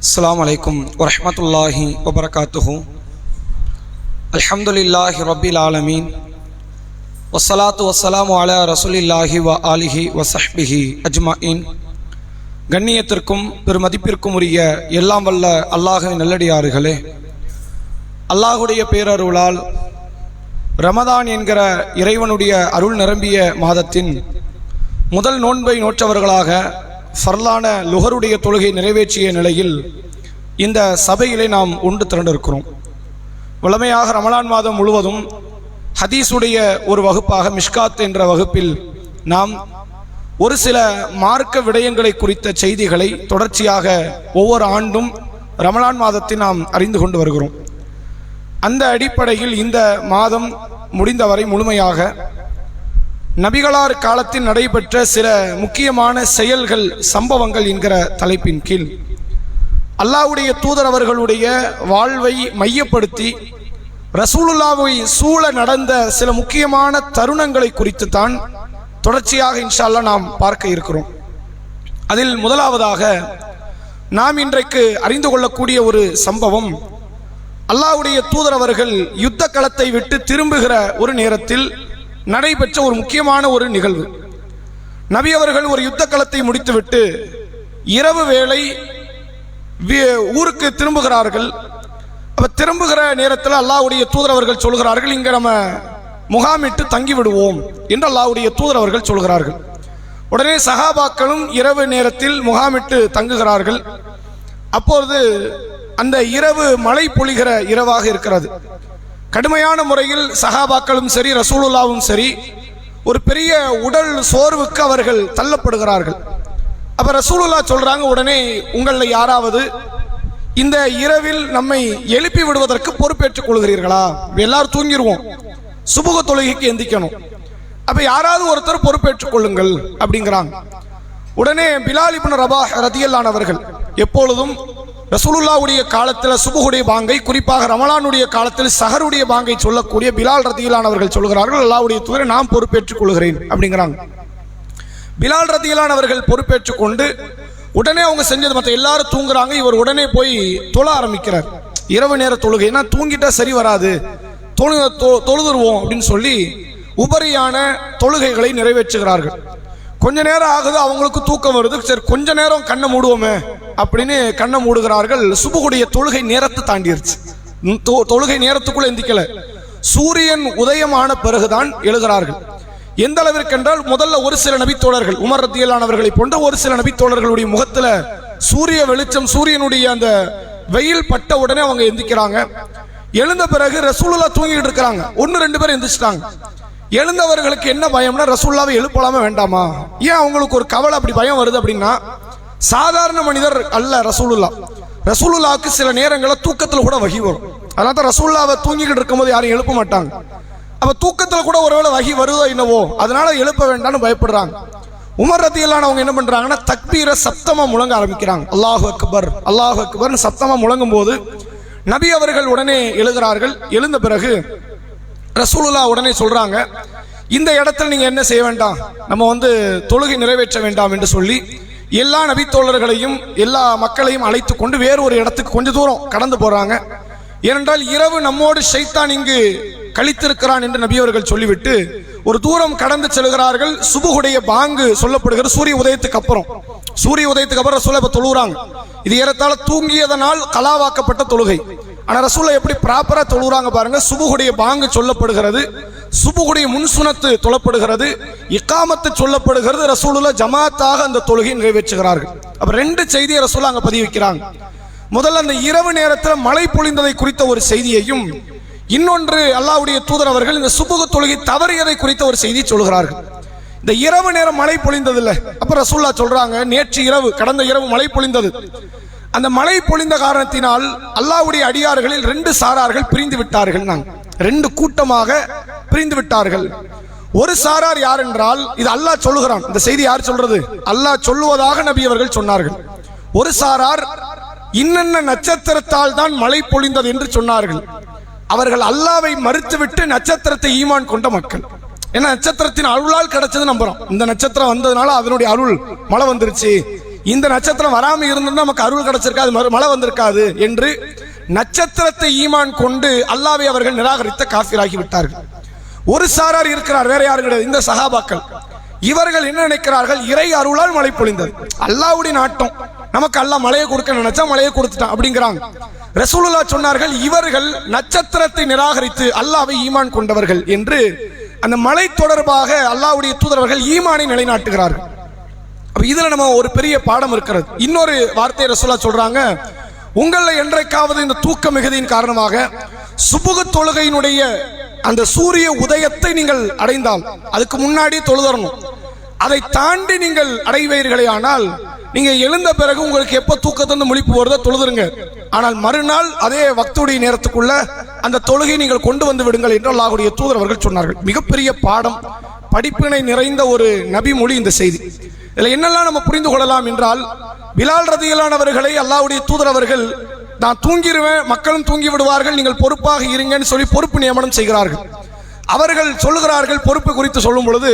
السلام عليكم ورحمة الله وبركاته الحمد لله رب العالمين والصلاة والسلام على رسول الله وآله وصحبه أجمعين கண்ணியத்திற்கும் பெருமதிப்பிற்கும் உரிய எல்லாம் வல்ல அல்லாஹின் நல்லடியார்களே அல்லாஹுடைய பேரருளால் ரமதான் என்கிற இறைவனுடைய அருள் நிரம்பிய மாதத்தின் முதல் நோன்பை நோற்றவர்களாக ஃபர்லான லுகருடைய தொழுகை நிறைவேற்றிய நிலையில் இந்த சபையிலே நாம் உண்டு திரண்டிருக்கிறோம். வழமையாக ரமலான் மாதம் முழுவதும் ஹதீஸுடைய ஒரு வகுப்பாக மிஷ்காத் என்ற வகுப்பில் நாம் ஒரு சில மார்க்க விடயங்களை குறித்த செய்திகளை தொடர்ச்சியாக ஒவ்வொரு ஆண்டும் ரமலான் மாதத்தில் நாம் அறிந்து கொண்டு வருகிறோம். அந்த அடிப்படையில் இந்த மாதம் முடிந்தவரை முழுமையாக நபிகளார் காலத்தில் நடைபெற்ற சில முக்கியமான செயல்கள் சம்பவங்கள் என்கிற தலைப்பின் கீழ் அல்லாஹ்வுடைய தூதர் அவர்களுடைய வாழ்வை மையப்படுத்தி ரசூலுல்லாவை சூழ நடந்த சில முக்கியமான தருணங்களை குறித்து தான் தொடர்ச்சியாக இன்ஷால்லா நாம் பார்க்க இருக்கிறோம். அதில் முதலாவதாக நாம் இன்றைக்கு அறிந்து கொள்ளக்கூடிய ஒரு சம்பவம் அல்லாஹ்வுடைய தூதர் அவர்கள் யுத்த களத்தை விட்டு திரும்புகிற ஒரு நேரத்தில் நடைபெற்ற ஒரு முக்கியமான ஒரு நிகழ்வு. நபி அவர்கள் ஒரு யுத்த களத்தை முடித்துவிட்டு இரவு வேளை ஊருக்கு திரும்புகிறார்கள். அப்போ திரும்புகிற நேரத்தில் அல்லாவுடைய தூதரவர்கள் சொல்கிறார்கள் இங்கே நம்ம முகாமிட்டு தங்கி விடுவோம் என்று அல்லாவுடைய தூதரவர்கள் சொல்கிறார்கள் உடனே சகாபாக்களும் இரவு நேரத்தில் முகாமிட்டு தங்குகிறார்கள். அப்பொழுது அந்த இரவு மழை பொழிகிற இரவாக இருக்கிறது. கடுமையான முறையில் சஹாபாக்களும் சரி ரசூலுல்லாவும் சரி ஒரு பெரிய உடல் சோர்வுக்கு அவர்கள் தள்ளப்படுகிறார்கள். அப்ப ரசூலுல்லா சொல்றாங்க உடனே உங்களில் யாராவது இந்த இரவில் நம்மை எழுப்பி விடுவதற்கு பொறுப்பேற்றுக் கொள்கிறீர்களா? எல்லாரும் தூங்கிடுவோம் சுபுக தொழுகைக்கு எந்திக்கணும். அப்ப யாராவது ஒருத்தர் பொறுப்பேற்றுக் கொள்ளுங்கள் அப்படிங்கிறாங்க. உடனே பிலால் இப்னு ரபாஹ் ரதியல்லானவர்கள் எப்பொழுதும் ரசூலுல்லாவுடைய காலத்தில் சுபுகுடைய பாங்கை குறிப்பாக ரமலானுடைய காலத்தில் சஹருடைய பாங்கை சொல்லக்கூடிய பிலால் ரத்தியிலானவர்கள் சொல்கிறார்கள் அல்லாவுடைய தூதரை நான் பொறுப்பேற்றுக் கொள்கிறேன் அப்படிங்கிறாங்க. பிலால் ரத்தியிலானவர்கள் பொறுப்பேற்றுக் கொண்டு உடனே அவங்க செஞ்சது மற்ற எல்லாரும் தூங்குறாங்க இவர் உடனே போய் தொழ ஆரம்பிக்கிறார். இரவு நேர தொழுகை ஏன்னா தூங்கிட்டா சரி வராது தொழு தொ- தொழுதுருவோம் அப்படின்னு சொல்லி உபரியான தொழுகைகளை நிறைவேற்றுகிறார்கள். கொஞ்ச நேரம் ஆகுது அவங்களுக்கு தூக்கம் வருது. சரி கொஞ்ச நேரம் கண்ணை மூடுவோமே அப்படின்னு கண்ணை மூடுகிறார்கள். சுபுகுடைய தொழுகை நேரத்தை தாண்டிருச்சு. தொ- தொழுகை நேரத்துக்குள்ள எந்திக்கல. சூரியன் உதயமான பிறகுதான் எழுகிறார்கள். எந்த அளவிற்கு என்றால் முதல்ல ஒரு சில நபித்தோழர்கள் உமர் ரத்தியலானவர்களை போன்ற ஒரு சில நபித்தோழர்களுடைய முகத்துல சூரிய வெளிச்சம் சூரியனுடைய அந்த வெயில் பட்ட உடனே அவங்க எந்திக்கிறாங்க. எழுந்த பிறகு ரசூலுல்லா தூங்கிட்டு இருக்கிறாங்க. ஒன்னு ரெண்டு பேர் எந்திரிச்சிட்டாங்க. எழுந்தவர்களுக்கு என்ன பயம்னா ரசூல்லாவை எழுப்பலாமா வேண்டாமா? ஏன் அவங்களுக்கு ஒரு கவலை அப்படி பயம் வருது அப்படின்னா சாதாரண மனிதர் அல்ல ரசூலுல்லா. ரசூலுல்லாவுக்கு சில நேரங்களில் தூக்கத்தில் கூட வகி வரும். அதனால தான் ரசூல்லாவை தூங்கிக்கிட்டு இருக்கும்போது யாரும் எழுப்ப மாட்டாங்க. அப்போ தூக்கத்தில் கூட ஒருவேளை வகி வருதோ என்னவோ அதனால எழுப்ப வேண்டாம்னு பயப்படுறாங்க. உமர் ரத்தியெல்லாம் அவங்க என்ன பண்ணுறாங்கன்னா தக்பீரை சப்தமாக முழங்க ஆரம்பிக்கிறாங்க. அல்லாஹு அக்பர் அல்லாஹு அக்பர்னு சப்தமாக முழங்கும் போது நபி அவர்கள் உடனே எழுகிறார்கள் எழுந்த பிறகு ரசூலுல்லா உடனே சொல்கிறாங்க இந்த இடத்துல நீங்கள் என்ன செய்ய வேண்டாம்? நம்ம வந்து தொழுகை நிறைவேற்ற வேண்டாம் என்று சொல்லி எல்லா நபித்தோழர்களையும் எல்லா மக்களையும் அழைத்து கொண்டு வேறு ஒரு இடத்துக்கு கொஞ்ச தூரம் கடந்து போகிறாங்க ஏனென்றால் இரவு நம்மோடு ஷைத்தான் இங்கு கழித்திருக்கிறான் என்று நபியவர்கள் சொல்லிவிட்டு ஒரு தூரம் கடந்து செல்கிறார்கள். சுபுகுடைய பாங்கு சொல்லப்படுகிறது சூரிய உதயத்துக்கு அப்புறம். சூரிய உதயத்துக்கு அப்புறம் சொல்ல இப்போ தொழுகிறாங்க இது ஏறத்தாழ தூங்கியதனால் கலாவாக்கப்பட்ட தொழுகை. ஆனால் ரசூலை எப்படி ப்ராப்பராக தொழுகிறாங்க பாருங்க. சுபுகுடைய பாங்கு சொல்லப்படுகிறது. சுபுகுடைய முன்சுனத்து தொழப்படுகிறது. இக்காமத்து சொல்லப்படுகிறது. ரசூலுல்லா ஜமாத்தாக அந்த தொழுகை நிறைவேற்றுகிறார்கள். அப்போ ரெண்டு செய்தியை ரசூலா அங்கே பதிவு வைக்கிறாங்க முதல்ல அந்த இரவு நேரத்தில் மழை பொழிந்ததை குறித்த ஒரு செய்தியையும் இன்னொன்று அல்லாவுடைய தூதர் அவர்கள் இந்த சுபுக தொழுகை தவறியதை குறித்த ஒரு செய்தி சொல்கிறார்கள். இந்த இரவு நேரம் மழை பொழிந்ததில்லை. அப்போ ரசூல்லா சொல்கிறாங்க நேற்று இரவு கடந்த இரவு மழை பொழிந்தது. அந்த மழை பொழிந்த காரணத்தினால் அல்லாஹ்வுடைய அடியார்களில் ரெண்டு சாரார்கள் பிரிந்து விட்டார்கள் நாங்கள் ரெண்டு கூட்டமாக பிரிந்து விட்டார்கள். ஒரு சாரார் யார் என்றால் இது அல்லாஹ் சொல்லுகிறான். இந்த செய்தி யார் சொல்றது? அல்லாஹ் சொல்லுவதாக நபி அவர்கள் சொன்னார்கள். ஒரு சாரார் இன்னென்ன நட்சத்திரத்தால் தான் மழை பொழிந்தது? என்று சொன்னார்கள். அவர்கள் அல்லாவை மறுத்துவிட்டு நட்சத்திரத்தை ஈமான் கொண்ட மக்கள். ஏன்னா நட்சத்திரத்தின் அருளால் கிடைச்சது நம்புறோம். இந்த நட்சத்திரம் வந்ததுனால அதனுடைய அருள் மழை வந்துருச்சு. இந்த நட்சத்திரம் வராமல் இருந்தோம்னா நமக்கு அருள் கிடைச்சிருக்காது மறு- மழை வந்திருக்காது என்று நட்சத்திரத்தை ஈமான் கொண்டு அல்லாவை அவர்கள் நிராகரித்த காஃபிராகி விட்டார்கள். ஒரு சாரார் இருக்கிறார் வேற யாரும் கிடையாது இந்த சகாபாக்கள் இவர்கள் என்ன நினைக்கிறார்கள்? இறை அருளால் மழை பொழிந்தது. அல்லாவுடைய நாட்டம். நமக்கு அல்லாஹ் மழையை கொடுக்க நினைச்சா மழையை கொடுத்துட்டான் அப்படிங்கிறாங்க. ரசூலுல்லா சொன்னார்கள் இவர்கள் நட்சத்திரத்தை நிராகரித்து அல்லாவை ஈமான் கொண்டவர்கள் என்று அந்த மலை தொடர்பாக அல்லாவுடைய தூதரவர்கள் ஈமானை நிலைநாட்டுகிறார்கள். அப்ப இதுல நம்ம ஒரு பெரிய பாடம் இருக்கிறது. இன்னொரு வார்த்தை ரசோலா சொல்றாங்க உங்களில் என்றைக்காவது இந்த தூக்க மிகுதியின் காரணமாக சுபுக தொழுகையினுடைய அந்த சூரிய உதயத்தை நீங்கள் அடைந்தால் அதுக்கு முன்னாடி தொழுதரணும். அதை தாண்டி நீங்கள் அடைவீர்களே ஆனால் நீங்க எழுந்த பிறகு உங்களுக்கு எப்ப தூக்கத்திலிருந்து முழிப்பு வருதோ தொழுதுருங்க. ஆனால் மறுநாள் அதே வக்துடைய நேரத்துக்குள்ள அந்த தொழுகை நீங்கள் கொண்டு வந்து விடுங்கள் என்று அல்லாஹுடைய தூதர் அவர்கள் சொன்னார்கள். மிகப்பெரிய பாடம் படிப்பினை நிறைந்த ஒரு நபி மொழி இந்த செய்தி. இதில் என்னெல்லாம் நம்ம புரிந்து கொள்ளலாம் என்றால் பிலால் ரதிகளானவர்களை அல்லாவுடைய தூதர் அவர்கள் நான் தூங்கிடுவேன் மக்களும் தூங்கி விடுவார்கள் நீங்கள் பொறுப்பாக இருங்கன்னு சொல்லி பொறுப்பு நியமனம் செய்கிறார்கள். அவர்கள் சொல்லுகிறார்கள் பொறுப்பு குறித்து சொல்லும் பொழுது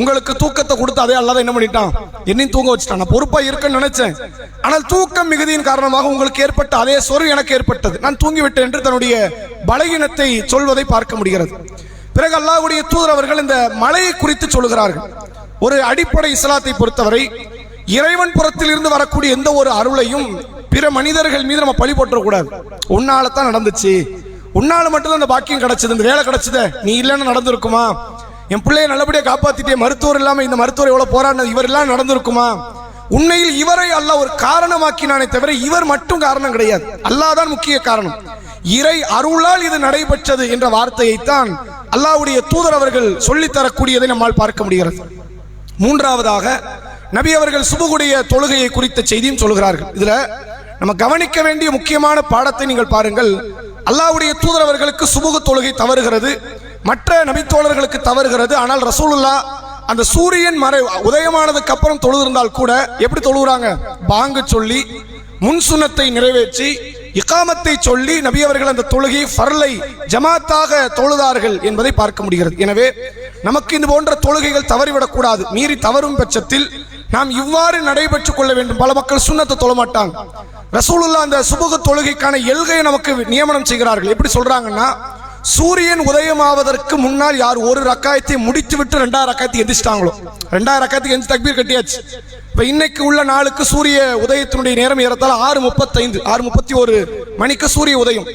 உங்களுக்கு தூக்கத்தை கொடுத்து அதே அல்லாத என்ன பண்ணிட்டான்? என்னையும் தூங்க வச்சுட்டான். நான் பொறுப்பாக இருக்கேன்னு நினைச்சேன். ஆனால் தூக்கம் மிகுதியின் காரணமாக உங்களுக்கு ஏற்பட்ட அதே சொரு எனக்கு ஏற்பட்டது. நான் தூங்கிவிட்டேன் என்று தன்னுடைய பலகீனத்தை சொல்வதை பார்க்க முடிகிறது. பிறகு அல்லாஹுடைய தூதர் அவர்கள் இந்த மலையை குறித்து சொல்லுகிறார்கள். ஒரு அடிப்படை இஸ்லாத்தை பொறுத்தவரை இறைவன் புறத்தில் இருந்து வரக்கூடிய எந்த ஒரு அருளையும் பிற மனிதர்கள் மீது நம்ம பழி போட்டுறக்கூடாது. உன்னால தான் நடந்துச்சு. உன்னால மட்டும்தான் அந்த பாக்கியம் கிடைச்சது இந்த வேலை கிடைச்சதே. நீ இல்லைன்னு நடந்திருக்குமா? என் பிள்ளைய நல்லபடியாக காப்பாத்திட்டே மருத்துவர் இல்லாம இந்த மருத்துவர் எவ்வளவு போராடினது இவர் எல்லாம் நடந்திருக்குமா? உண்மையில் இவரை அல்ல ஒரு காரணமாக்கினானே தவிர இவர் மட்டும் காரணம் கிடையாது. அல்லாஹ் தான் முக்கிய காரணம். இறை அருளால் இது நடைபெற்றது என்ற வார்த்தையைத்தான் அல்லாவுடைய தூதர் அவர்கள் சொல்லித் தரக்கூடியதை நம்மால் பார்க்க முடிகிறது. மூன்றாவதாக நபி அவர்கள் சுபகுடைய தொழுகையை குறித்த செய்தியும் சொல்கிறார்கள் இதுல நம்ம கவனிக்க வேண்டிய முக்கியமான பாடத்தை நீங்கள் பாருங்கள். அல்லாவுடைய தூதரவர்களுக்கு சுபுகு தொழுகை தவறுகிறது. மற்ற நபித்தோழர்களுக்கு தவறுகிறது. ஆனால் ரசூலுல்லா அந்த சூரியன் மறை உதயமானதுக்கு அப்புறம் தொழுதிருந்தால் கூட எப்படி தொழுகிறாங்க பாங்கு சொல்லி முன் சுன்னத்தை நிறைவேற்றி இக்காமத்தை சொல்லி நபி அவர்கள் அந்த தொழுகை ஃபர்லை ஜமாத்தாக தொழுதார்கள் என்பதை பார்க்க முடிகிறது. எனவே நமக்கு இது போன்ற தொழுகைகள் தவறிவிடக்கூடாது மீறி தவறும் பட்சத்தில் நாம் இவ்வாறு நடைபெற்றுக் கொள்ள வேண்டும். பல மக்கள் சுண்ணத்தை தொழமாட்டாங்க ரசூலுல்லா அந்த சுபுக தொழுகைக்கான எல்கையை நமக்கு நியமனம் செய்கிறார்கள். எப்படி சொல்றாங்கன்னா சூரியன் உதயமாவதற்கு முன்னால் யார் ஒரு ரக்காயத்தை முடித்து விட்டு ரெண்டாயிரம் ரக்காயத்தை எந்திரிச்சிட்டாங்களோ. ரெண்டாயிரம் ரக்காயத்துக்கு எந்த தக்பீர் கட்டியாச்சு. இப்போ இன்னைக்கு உள்ள நாளுக்கு சூரிய உதயத்தினுடைய நேரம் ஏறத்தால் ஆறு முப்பத்தைந்து ஆறு முப்பத்தி ஒரு மணிக்கு சூரிய உதயம்.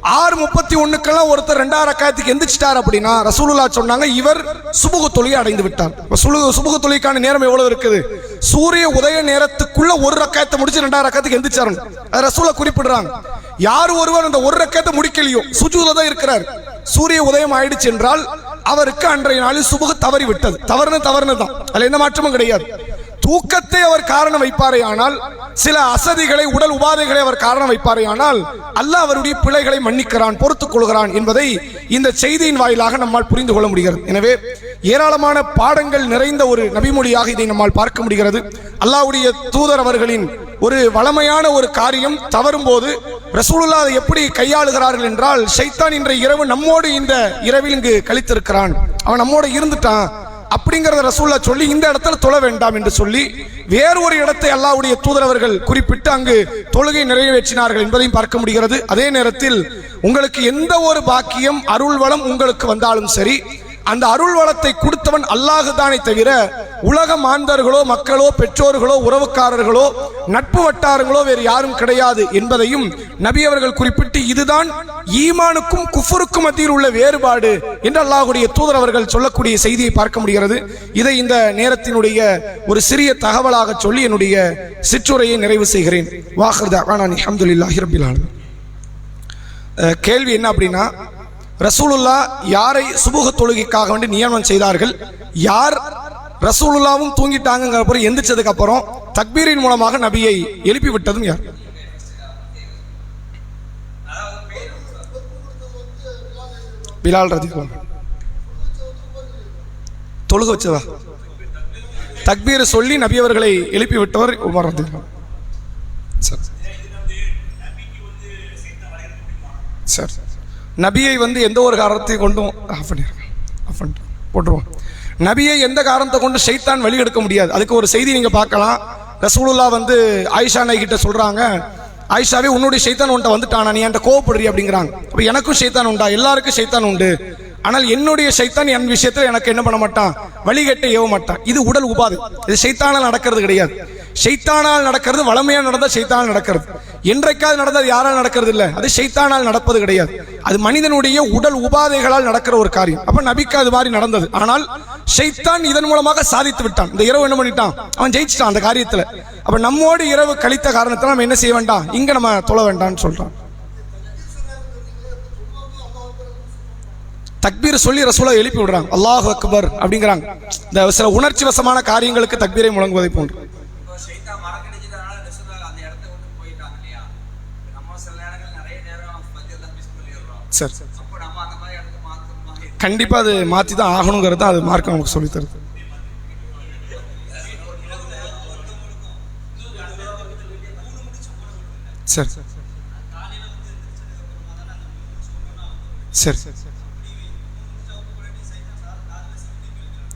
ஆறு முப்பத்தி ஒன்றுக்கெல்லாம் ஒருத்தர் ரெண்டாயிரம் ரக்காயத்துக்கு எந்திரிச்சிட்டார் அப்படின்னா ரசூலுல்லா சொன்னாங்க இவர் சுபுக தொழிலை அடைந்து விட்டார். இப்ப சுலு- சுபுக தொழிலுக்கான நேரம் எவ்வளவு இருக்குது? சூரிய உதய நேரத்துக்குள்ள ஒரு ரக்காயத்தை முடிச்சு ரெண்டாயிரம் ரக்காயத்துக்கு எந்திரிச்சாரு அதை ரசூலா குறிப்பிடுறாங்க. யார் ஒருவர் அந்த ஒரு ரக்காயத்தை முடிக்கலையோ சுஜூல தான் இருக்கிறார். சூரிய உதயம் ஆயிடுச்சு என்றால் அவருக்கு அன்றைய நாளில் சுபுக தவறி விட்டது தவறுனு தவறுனு தான் அதில் எந்த மாற்றமும் கிடையாது. தூக்கத்தை அவர் காரணம் வைப்பாரே ஆனால் சில அசதிகளை உடல் உபாதைகளை அவர் காரணம் வைப்பாரே ஆனால் அல்லாஹ் அவருடைய பிழைகளை மன்னிக்கிறான் பொறுத்துக் கொள்கிறான் என்பதை இந்த செய்தியின் வாயிலாக நம்மால் புரிந்து கொள்ள முடிகிறது. எனவே ஏராளமான பாடங்கள் நிறைந்த ஒரு நபிமொழியாக இதை நம்மால் பார்க்க முடிகிறது. அல்லாஹ்வுடைய தூதர் அவர்களின் ஒரு வளமையான ஒரு காரியம் தவறும் போது ரசூலுல்லா அதை எப்படி கையாளுகிறார்கள் என்றால் ஷைத்தான் இன்றைய இரவு நம்மோடு இந்த இரவில் இங்கு கழித்திருக்கிறான். அவன் நம்மோடு இருந்துட்டான். அப்படிங்கிறத ரசூல்லா சொல்லி இந்த இடத்துல தொழ வேண்டாம் என்று சொல்லி வேறு ஒரு இடத்தை அல்லாவுடைய தூதரவர்கள் குறிப்பிட்டு அங்கு தொழுகை நிறைவேற்றினார்கள் என்பதையும் பார்க்க முடிகிறது. அதே நேரத்தில் உங்களுக்கு எந்த ஒரு பாக்கியம் அருள்வளம் உங்களுக்கு வந்தாலும் சரி அந்த அருள்வளத்தை கொடுத்தவன் அல்லாஹு தானே தவிர உலக மாந்தர்களோ மக்களோ பெற்றோர்களோ உறவுக்காரர்களோ நட்பு வட்டாரங்களோ வேறு யாரும் கிடையாது என்பதையும் நபி அவர்கள் குறிப்பிட்டு இதுதான் ஈமானுக்கும் குஃபருக்கும் மத்தியில் உள்ள வேறுபாடு என்று அல்லாஹுடைய தூதர் அவர்கள் சொல்லக்கூடிய செய்தியை பார்க்க முடிகிறது. இதை இந்த நேரத்தினுடைய ஒரு சிறிய தகவலாக சொல்லி என்னுடைய சிற்றுரையை நிறைவு செய்கிறேன். வாஹர்தா அல்ஹம்துலில்லாஹி ரப்பில் ஆலமீன். கேள்வி என்ன அப்படின்னா ரசூலுல்லா யாரை சுபுக தொழுகைக்காக வேண்டி நியமனம் செய்தார்கள்? யார் ரசூலுல்லாவும் தூங்கிட்டாங்கிற அப்புறம் எந்திரிச்சதுக்கு அப்புறம் தக்பீரின் மூலமாக நபியை எழுப்பி விட்டதும் யார்? பிலால் ரதி தொழுக வச்சதா தக்பீர் சொல்லி நபி அவர்களை எழுப்பி விட்டவர் உமர் ரதி சரி. சரி. நபியை வந்து எந்த ஒரு காரணத்தையும் கொண்டும் ஆஃப் பண்ணிடுறேன் ஆஃப் பண்ணிட்டு போட்டுருவோம். நபியை எந்த காரணத்தை கொண்டு ஷைத்தான் வழி எடுக்க முடியாது? அதுக்கு ஒரு செய்தி நீங்கள் பார்க்கலாம். ரசூலுல்லா வந்து ஆயிஷா நாய் கிட்ட சொல்கிறாங்க ஆயிஷாவே உன்னுடைய சைத்தான் உன்ட்ட வந்துட்டானா? நீ என்கிட்ட கோவப்படுறி? அப்படிங்கிறாங்க. அப்போ எனக்கும் சைத்தான் உண்டா? எல்லாருக்கும் சைத்தான் உண்டு. ஆனால் என்னுடைய சைத்தான் என் விஷயத்தில் எனக்கு என்ன பண்ண மாட்டான்? வழிகட்ட ஏவ மாட்டான். இது உடல் உபாதை. இது சைத்தானால் நடக்கிறது கிடையாது. ஷைத்தானால் நடக்கிறது வளமையாக நடந்தால் ஷைத்தானால் நடக்கிறது. என்றைக்காவது நடந்தது யாரால் நடக்கிறது இல்லை அது சைத்தானால் நடப்பது கிடையாது. அது மனிதனுடைய உடல் உபாதைகளால் நடக்கிற ஒரு காரியம். அப்ப நபிக்கு அது மாதிரி நடந்தது. ஆனால் ஷைத்தான் இதன் மூலமாக சாதித்து விட்டான். இந்த இரவு என்ன பண்ணிட்டான்? அவன் ஜெயிச்சிட்டான் அந்த காரியத்துல. அப்ப நம்மோடு இரவு கழித்த காரணத்தை நம்ம என்ன செய்ய வேண்டாம்? இங்க நம்ம தொழ வேண்டாம்னு சொல்றான். தக்பீர் சொல்லி ரசூலா எழுப்பி விடுறாங்க. அல்லாஹ் அக்பர் அப்படிங்கிறாங்க. இந்த சில உணர்ச்சி வசமான காரியங்களுக்கு தக்பீரை முழங்குவதை போன்று. சரி. கண்டிப்பாக அது மாற்றி தான் ஆகணுங்கிறது தான் அது மார்க்கம் நமக்கு சொல்லி சரி சரி.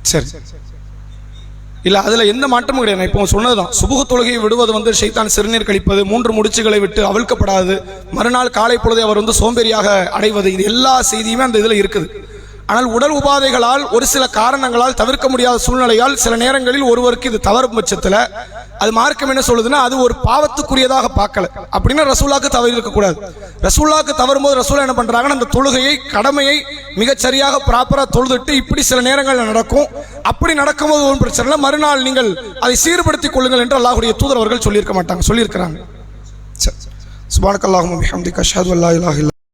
சரி. சரி. இல்லை அதில் எந்த மாற்றமும் கிடையாது. நான் இப்போ சொன்னதுதான். சுபுக தொழுகையை விடுவது வந்து ஷைத்தான் சிறுநீர் கழிப்பது மூன்று முடிச்சுகளை விட்டு அவிழ்க்கப்படாது. மறுநாள் காலை பொழுது அவர் வந்து சோம்பேறியாக அடைவது இது எல்லா செய்தியுமே அந்த இதில் இருக்குது. ஆனால் உடல் உபாதைகளால் ஒரு சில காரணங்களால் தவிர்க்க முடியாத சூழ்நிலையால் சில நேரங்களில் ஒருவருக்கு இது தவறும் பட்சத்தில் அது மார்க்கம் என்ன சொல்லுதுன்னா அது ஒரு பாவத்துக்குரியதாக பார்க்கல. அப்படின்னா ரசூலாக்கு தவறு இருக்கக்கூடாது. ரசூலாக்கு தவறும் போது ரசூலா என்ன பண்ணுறாங்கன்னா அந்த தொழுகையை கடமையை மிகச்சரியாக ப்ராப்பராக தொழுதுட்டு இப்படி சில நேரங்களில் நடக்கும். அப்படி நடக்கும்போது ஒன்றும் பிரச்சனை இல்லை. மறுநாள் நீங்கள் அதை சீர்படுத்திக் கொள்ளுங்கள் என்று அல்லாஹுடைய தூதர் அவர்கள் சொல்லியிருக்க மாட்டாங்க சொல்லியிருக்கிறாங்க. சுபானக்கல்லாஹும் அல்லாஹ் அஷ்ஹது அல்லா இல்லாஹ்